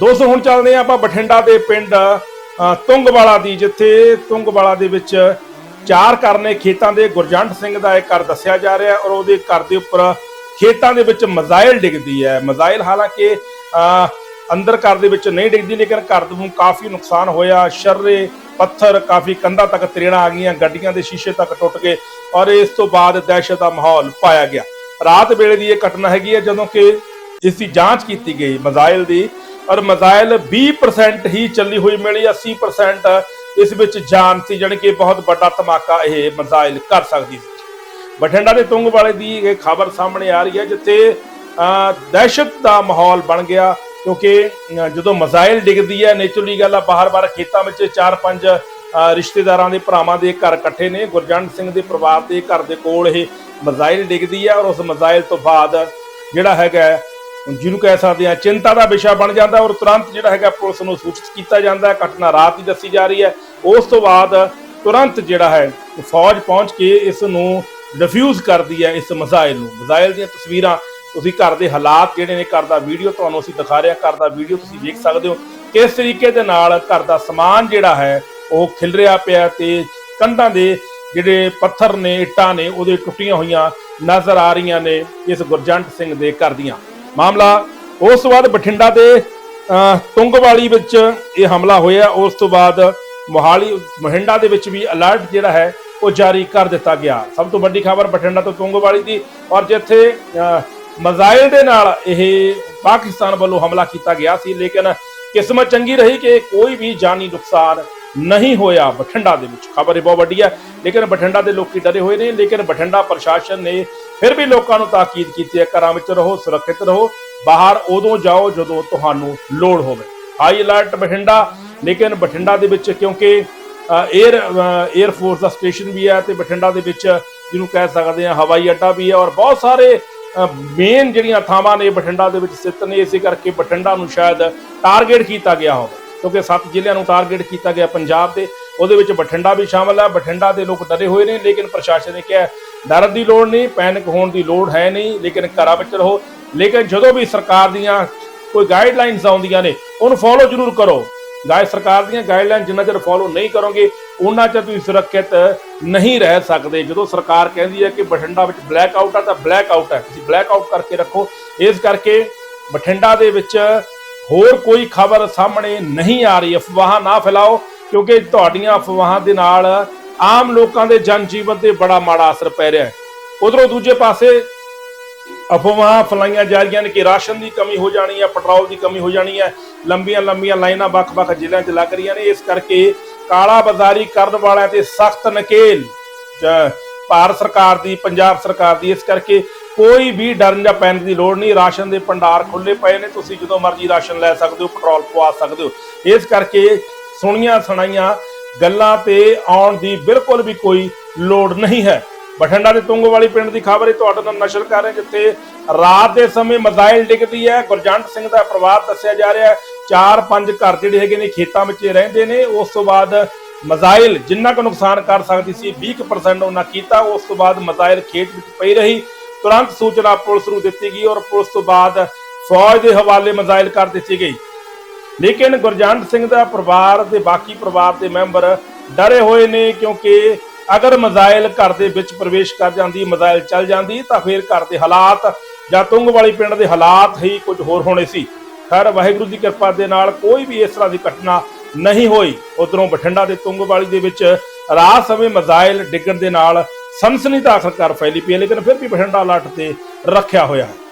ਦੋਸਤੋ ਹੁਣ ਚੱਲਦੇ ਹਾਂ ਆਪਾਂ ਬਠਿੰਡਾ ਦੇ ਪਿੰਡ ਤੁੰਗਵਾਲਾ ਦੀ ਜਿੱਥੇ ਤੁੰਗਵਾਲਾ ਦੇ ਵਿੱਚ ਚਾਰ ਘਰ ਨੇ ਖੇਤਾਂ ਦੇ। ਗੁਰਜੰਟ ਸਿੰਘ ਦਾ ਇੱਕ ਘਰ ਦੱਸਿਆ ਜਾ ਰਿਹਾ ਔਰ ਉਹਦੇ ਘਰ ਦੇ ਉੱਪਰ ਖੇਤਾਂ ਦੇ ਵਿੱਚ ਮਜ਼ਾਇਲ ਡਿੱਗਦੀ ਹੈ। ਮਜ਼ਾਇਲ ਹਾਲਾਂਕਿ ਅ, ਅੰਦਰ ਘਰ ਦੇ ਵਿੱਚ ਨਹੀਂ ਡਿੱਗਦੀ ਲੇਕਿਨ ਘਰ ਨੂੰ ਕਾਫੀ ਨੁਕਸਾਨ ਹੋਇਆ। ਸ਼ਰਰੇ ਪੱਥਰ ਕਾਫੀ ਕੰਧਾਂ ਤੱਕ ਤਰੇੜਾਂ ਆ ਗਈਆਂ ਗੱਡੀਆਂ ਦੇ ਸ਼ੀਸ਼ੇ ਤੱਕ ਟੁੱਟ ਗਏ ਔਰ ਇਸ ਤੋਂ ਬਾਅਦ ਦਹਿਸ਼ਤ ਦਾ ਮਾਹੌਲ ਪਾਇਆ ਗਿਆ। ਰਾਤ ਵੇਲੇ ਦੀ ਇਹ ਘਟਨਾ ਹੈਗੀ ਹੈ ਜਦੋਂ ਕਿ ਇਸ ਦੀ ਜਾਂਚ ਕੀਤੀ ਗਈ ਮਜ਼ਾਇਲ ਦੀ। ਔਰ ਮਜ਼ਾਇਲ 20% ਹੀ ਚੱਲੀ ਹੋਈ ਮਿਲੀ 80% ਇਸ ਵਿੱਚ ਜਾਨ ਸੀ, ਜਾਣੀ ਕਿ ਬਹੁਤ ਵੱਡਾ ਧਮਾਕਾ ਇਹ ਮਜ਼ਾਇਲ ਕਰ ਸਕਦੀ ਸੀ। ਬਠਿੰਡਾ ਦੇ ਤੁੰਗ ਵਾਲੇ ਦੀ ਇਹ ਖਬਰ ਸਾਹਮਣੇ ਆ ਰਹੀ ਹੈ, ਜਿੱਥੇ ਦਹਿਸ਼ਤ ਦਾ ਮਾਹੌਲ ਬਣ ਗਿਆ, ਕਿਉਂਕਿ ਜਦੋਂ ਮਜ਼ਾਇਲ ਡਿੱਗਦੀ ਹੈ, ਨੇਚਰਲੀ ਗੱਲ ਆ ਬਾਹਰ-ਬਾਹਰ ਖੇਤਾਂ ਵਿੱਚ ਚਾਰ ਪੰਜ ਰਿਸ਼ਤੇਦਾਰਾਂ ਦੇ ਭਰਾਵਾਂ ਦੇ ਘਰ ਇਕੱਠੇ ਨੇ, ਗੁਰਜੰਟ ਸਿੰਘ ਦੇ ਪਰਿਵਾਰ ਦੇ ਘਰ ਦੇ ਕੋਲ ਇਹ ਮਜ਼ਾਇਲ ਡਿੱਗਦੀ ਹੈ ਔਰ ਉਸ ਮਜ਼ਾਇਲ ਤੋਂ ਬਾਅਦ ਜਿਹੜਾ ਹੈਗਾ ਜਿਹਨੂੰ ਕਹਿ ਸਕਦੇ ਆ ਚਿੰਤਾ ਦਾ ਵਿਸ਼ਾ ਬਣ ਜਾਂਦਾ ਔਰ ਤੁਰੰਤ ਜਿਹੜਾ ਹੈਗਾ ਪੁਲਿਸ ਨੂੰ ਸੂਚਿਤ ਕੀਤਾ ਜਾਂਦਾ ਹੈ। ਘਟਨਾ ਰਾਤ ਹੀ ਦੱਸੀ ਜਾ ਰਹੀ ਹੈ। ਉਸ ਤੋਂ ਬਾਅਦ ਤੁਰੰਤ ਜਿਹੜਾ ਹੈ ਫੌਜ ਪਹੁੰਚ ਕੇ ਇਸ ਨੂੰ ਡਿਫਿਊਜ਼ ਕਰਦੀ ਹੈ ਇਸ ਮਜ਼ਾਇਲ ਨੂੰ। ਮਜ਼ਾਇਲ ਦੀਆਂ ਤਸਵੀਰਾਂ ਤੁਸੀਂ ਘਰ ਦੇ ਹਾਲਾਤ ਜਿਹੜੇ ਨੇ, ਘਰ ਦਾ ਵੀਡੀਓ ਤੁਹਾਨੂੰ ਅਸੀਂ ਦਿਖਾ ਰਹੇ ਹਾਂ। ਘਰ ਦਾ ਵੀਡੀਓ ਤੁਸੀਂ ਦੇਖ ਸਕਦੇ ਹੋ ਕਿਸ ਤਰੀਕੇ ਦੇ ਨਾਲ ਘਰ ਦਾ ਸਮਾਨ ਜਿਹੜਾ ਹੈ, ਉਹ ਖਿਲ ਰਿਹਾ ਪਿਆ ਤੇ ਕੰਧਾਂ ਦੇ ਜਿਹੜੇ ਪੱਥਰ ਨੇ, ਇੱਟਾਂ ਨੇ, ਉਹਦੇ ਟੁੱਟੀਆਂ ਹੋਈਆਂ ਨਜ਼ਰ ਆ ਰਹੀਆਂ ਨੇ ਇਸ ਗੁਰਜੰਟ ਸਿੰਘ ਦੇ ਘਰ ਦੀਆਂ। ਮਾਮਲਾ, ਉਸ ਤੋਂ ਬਾਅਦ ਬਠਿੰਡਾ ਦੇ ਤੁੰਗਵਾਲੀ ਵਿੱਚ ਇਹ ਹਮਲਾ ਹੋਇਆ। ਉਸ ਤੋਂ ਬਾਅਦ ਮੋਹਾਲੀ, ਮਹਿੰਡਾ ਦੇ ਵਿੱਚ ਵੀ ਅਲਰਟ ਜਿਹੜਾ ਹੈ, ਉਹ ਜਾਰੀ ਕਰ ਦਿੱਤਾ ਗਿਆ। ਸਭ ਤੋਂ ਵੱਡੀ ਖਬਰ ਬਠਿੰਡਾ ਤੋਂ ਤੁੰਗਵਾਲੀ ਦੀ, ਔਰ ਜਿੱਥੇ ਮਜ਼ਾਇਲ ਦੇ ਨਾਲ ਇਹ ਪਾਕਿਸਤਾਨ ਵੱਲੋਂ ਹਮਲਾ ਕੀਤਾ ਗਿਆ ਸੀ, ਲੇਕਿਨ ਕਿਸਮਤ ਚੰਗੀ ਰਹੀ ਕਿ ਕੋਈ ਵੀ ਜਾਨੀ ਨੁਕਸਾਨ ਨਹੀਂ ਹੋਇਆ। ਬਠਿੰਡਾ ਦੇ ਵਿੱਚ ਖਬਰ ਇਹ ਬਹੁਤ ਵੱਡੀ ਹੈ। ਲੇਕਿਨ ਬਠਿੰਡਾ ਦੇ ਲੋਕੀ ਡਰੇ ਹੋਏ ਨੇ। ਲੇਕਿਨ ਬਠਿੰਡਾ ਪ੍ਰਸ਼ਾਸਨ ਨੇ ਫਿਰ ਵੀ ਲੋਕਾਂ ਨੂੰ ਤਾਕੀਦ ਕੀਤੀ ਹੈ। ਘਰਾਂ ਵਿੱਚ ਰਹੋ, ਸੁਰੱਖਿਅਤ ਰਹੋ। ਬਾਹਰ ਉਦੋਂ ਜਾਓ ਜਦੋਂ ਤੁਹਾਨੂੰ ਲੋੜ ਹੋਵੇ। High alert Bathinda. ਲੇਕਿਨ ਬਠਿੰਡਾ ਦੇ ਵਿੱਚ ਕਿਉਂਕਿ 에ਅਰ 에ਅਰ ਫੋਰਸ ਦਾ ਸਟੇਸ਼ਨ ਵੀ ਹੈ ਤੇ ਬਠਿੰਡਾ ਦੇ ਵਿੱਚ ਜਿਹਨੂੰ ਕਹਿ ਸਕਦੇ ਆ ਹਵਾਈ ਅੱਡਾ ਵੀ ਹੈ ਔਰ ਬਹੁਤ ਸਾਰੇ ਮੇਨ ਜਿਹੜੀਆਂ ਥਾਵਾਂ ਨੇ ਬਠਿੰਡਾ ਦੇ ਵਿੱਚ ਸਥਿਤ ਨੇ, ਇਸੇ ਕਰਕੇ ਬਠਿੰਡਾ ਨੂੰ ਸ਼ਾਇਦ ਟਾਰਗੇਟ ਕੀਤਾ ਗਿਆ ਹੋਵੇ। ਕਿਉਂਕਿ ਸੱਤ ਜ਼ਿਲ੍ਹਿਆਂ ਨੂੰ ਟਾਰਗੇਟ ਕੀਤਾ ਗਿਆ ਪੰਜਾਬ ਦੇ, ਉਹਦੇ ਵਿੱਚ ਬਠਿੰਡਾ ਵੀ ਸ਼ਾਮਲ ਹੈ ਬਠਿੰਡਾ ਦੇ ਲੋਕ ਡਰੇ ਹੋਏ ਨੇ, ਲੇਕਿਨ ਪ੍ਰਸ਼ਾਸਨ ਨੇ ਕਿਹਾ, ਡਰਨ ਦੀ ਲੋੜ ਨਹੀਂ, ਪੈਨਿਕ ਹੋਣ ਦੀ ਲੋੜ ਹੈ ਨਹੀਂ, ਲੇਕਿਨ ਘਰਾਂ ਵਿੱਚ ਰਹੋ, ਲੇਕਿਨ ਜਦੋਂ ਵੀ ਸਰਕਾਰ ਦੀਆਂ ਕੋਈ ਗਾਈਡਲਾਈਨਸ ਆਉਂਦੀਆਂ ਨੇ, ਉਹਨੂੰ ਫੋਲੋ ਜ਼ਰੂਰ ਕਰੋ। ਗਾਇ ਸਰਕਾਰ ਦੀਆਂ ਗਾਈਡਲਾਈਨ ਜਿੰਨਾ ਚਿਰ ਫੋਲੋ ਨਹੀਂ ਕਰੋਗੇ ਉਹਨਾਂ ਚਿਰ ਤੁਸੀਂ ਸੁਰੱਖਿਅਤ ਨਹੀਂ ਰਹਿ ਸਕਦੇ। ਜਦੋਂ ਸਰਕਾਰ ਕਹਿੰਦੀ ਹੈ ਕਿ ਬਠਿੰਡਾ ਵਿੱਚ ਬਲੈਕ ਆਊਟ ਆ, ਤਾਂ ਬਲੈਕ ਆਊਟ ਹੈ। ਤੁਸੀਂ ਬਲੈਕ ਆਊਟ ਕਰਕੇ ਰੱਖੋ। ਇਸ ਕਰਕੇ ਬਠਿੰਡਾ ਦੇ ਵਿੱਚ ਹੋਰ ਕੋਈ ਖਬਰ ਸਾਹਮਣੇ ਨਹੀਂ ਆ ਰਹੀ। ਅਫਵਾਹਾਂ ਨਾ ਫੈਲਾਓ, ਕਿਉਂਕਿ ਤੁਹਾਡੀਆਂ ਅਫਵਾਹਾਂ ਦੇ ਨਾਲ ਆਮ ਲੋਕਾਂ ਦੇ ਜਨ ਜੀਵਨ ਤੇ ਬੜਾ ਮਾੜਾ ਅਸਰ ਪੈ ਰਿਹਾ ਹੈ। ਉਧਰੋਂ ਦੂਜੇ ਪਾਸੇ ਅਫਵਾਹਾਂ ਫਲਾਈਆਂ ਜਾ ਰਹੀਆਂ ਨੇ ਕਿ ਰਾਸ਼ਨ ਦੀ ਕਮੀ ਹੋ ਜਾਣੀ ਹੈ, ਪੈਟਰੋਲ ਦੀ ਕਮੀ ਹੋ ਜਾਣੀ ਹੈ। ਲੰਬੀਆਂ ਲੰਬੀਆਂ ਲਾਈਨਾਂ ਵੱਖ-ਵੱਖ ਜ਼ਿਲ੍ਹਿਆਂ 'ਚ ਲੱਗ ਰਹੀਆਂ ਨੇ। ਇਸ ਕਰਕੇ ਕਾਲਾ ਬਾਜ਼ਾਰੀ ਕਰਨ ਵਾਲਿਆਂ ਤੇ ਸਖਤ ਨਕੇਲ। ਭਾਰਤ ਸਰਕਾਰ ਦੀ, ਪੰਜਾਬ ਸਰਕਾਰ ਦੀ, ਇਸ ਕਰਕੇ ਕੋਈ ਵੀ ਡਰਨ ਜਾਂ ਪੈਣ ਦੀ ਲੋੜ ਨਹੀਂ। ਰਾਸ਼ਨ ਦੇ ਭੰਡਾਰ ਖੁੱਲੇ ਪਏ ਨੇ, ਤੁਸੀਂ ਜਦੋਂ ਮਰਜ਼ੀ ਰਾਸ਼ਨ ਲੈ ਸਕਦੇ ਹੋ, ਪੈਟਰੋਲ ਪਵਾ ਸਕਦੇ ਹੋ। ਇਸ ਕਰਕੇ ਸੁਣੀਆਂ ਸੁਣਾਈਆਂ ਗੱਲਾਂ ਤੇ ਆਉਣ ਦੀ ਬਿਲਕੁਲ ਵੀ ਕੋਈ ਲੋੜ ਨਹੀਂ ਹੈ। ਬਠਿੰਡਾ ਦੇ ਤੁੰਗਵਾਲੀ ਪਿੰਡ ਦੀ ਖਬਰ ਹੈ ਤੁਹਾਡੇ ਨਾਲ ਨਸ਼ਰ ਕਰ ਰਹੇ ਜਿੱਥੇ ਰਾਤ ਦੇ ਸਮੇਂ ਮਜ਼ਾਇਲ ਡਿੱਗਦੀ ਹੈ। ਗੁਰਜੰਟ ਸਿੰਘ ਦਾ ਪਰਿਵਾਰ ਦੱਸਿਆ ਜਾ ਰਿਹਾ ਹੈ, ਚਾਰ ਪੰਜ ਘਰ ਜਿਹੜੇ ਹੈਗੇ ਨੇ, ਖੇਤਾਂ ਵਿੱਚ ਰਹਿੰਦੇ ਨੇ। ਉਸ ਤੋਂ ਬਾਅਦ ਮਜ਼ਾਇਲ ਜਿੰਨਾ ਕੁ ਨੁਕਸਾਨ ਕਰ ਸਕਦੀ ਸੀ 20% ਉਹਨਾਂ ਕੀਤਾ। ਉਸ ਤੋਂ ਬਾਅਦ ਮਜ਼ਾਇਲ ਖੇਤ ਵਿੱਚ ਪਈ ਰਹੀ। ਤੁਰੰਤ ਸੂਚਨਾ ਪੁਲਿਸ ਨੂੰ ਦਿੱਤੀ ਗਈ ਔਰ ਪੁਲਿਸ ਤੋਂ ਬਾਅਦ ਫੌਜ ਦੇ ਹਵਾਲੇ ਮਜ਼ਾਇਲ ਕਰ ਦਿੱਤੀ ਗਈ। ਲੇਕਿਨ ਗੁਰਜੰਟ ਸਿੰਘ ਦਾ ਪਰਿਵਾਰ ਦੇ ਬਾਕੀ ਪਰਿਵਾਰ ਦੇ ਮੈਂਬਰ ਡਰੇ ਹੋਏ ਨੇ ਕਿਉਂਕਿ ਅਗਰ ਮਜ਼ਾਇਲ ਘਰ ਦੇ ਵਿੱਚ ਪ੍ਰਵੇਸ਼ ਕਰ ਜਾਂਦੀ, ਮਜ਼ਾਇਲ ਚੱਲ ਜਾਂਦੀ, ਤਾਂ ਫਿਰ ਘਰ ਦੇ ਹਾਲਾਤ ਜਾਂ ਤੁੰਗ ਵਾਲੀ ਪਿੰਡ ਦੇ ਹਾਲਾਤ ਹੀ ਕੁਝ ਹੋਰ ਹੋਣੇ ਸੀ। ਖੈਰ, ਵਾਹਿਗੁਰੂ ਦੀ ਕਿਰਪਾ ਦੇ ਨਾਲ ਕੋਈ ਵੀ ਇਸ ਤਰ੍ਹਾਂ ਦੀ ਘਟਨਾ ਨਹੀਂ ਹੋਈ। ਉਧਰੋਂ ਬਠਿੰਡਾ ਦੇ ਤੁੰਗਵਾਲੀ ਦੇ ਵਿੱਚ ਰਾਤ ਸਮੇਂ ਮਜ਼ਾਇਲ ਡਿੱਗਣ ਦੇ ਨਾਲ ਸਨਸਨੀ ਤਾਂ ਆਖਰਕਾਰ ਫੈਲੀ ਪਈ ਹੈ, ਲੇਕਿਨ ਫਿਰ ਵੀ ਬਠਿੰਡਾ ਅਲਰਟ ਤੇ ਰੱਖਿਆ ਹੋਇਆ ਹੈ।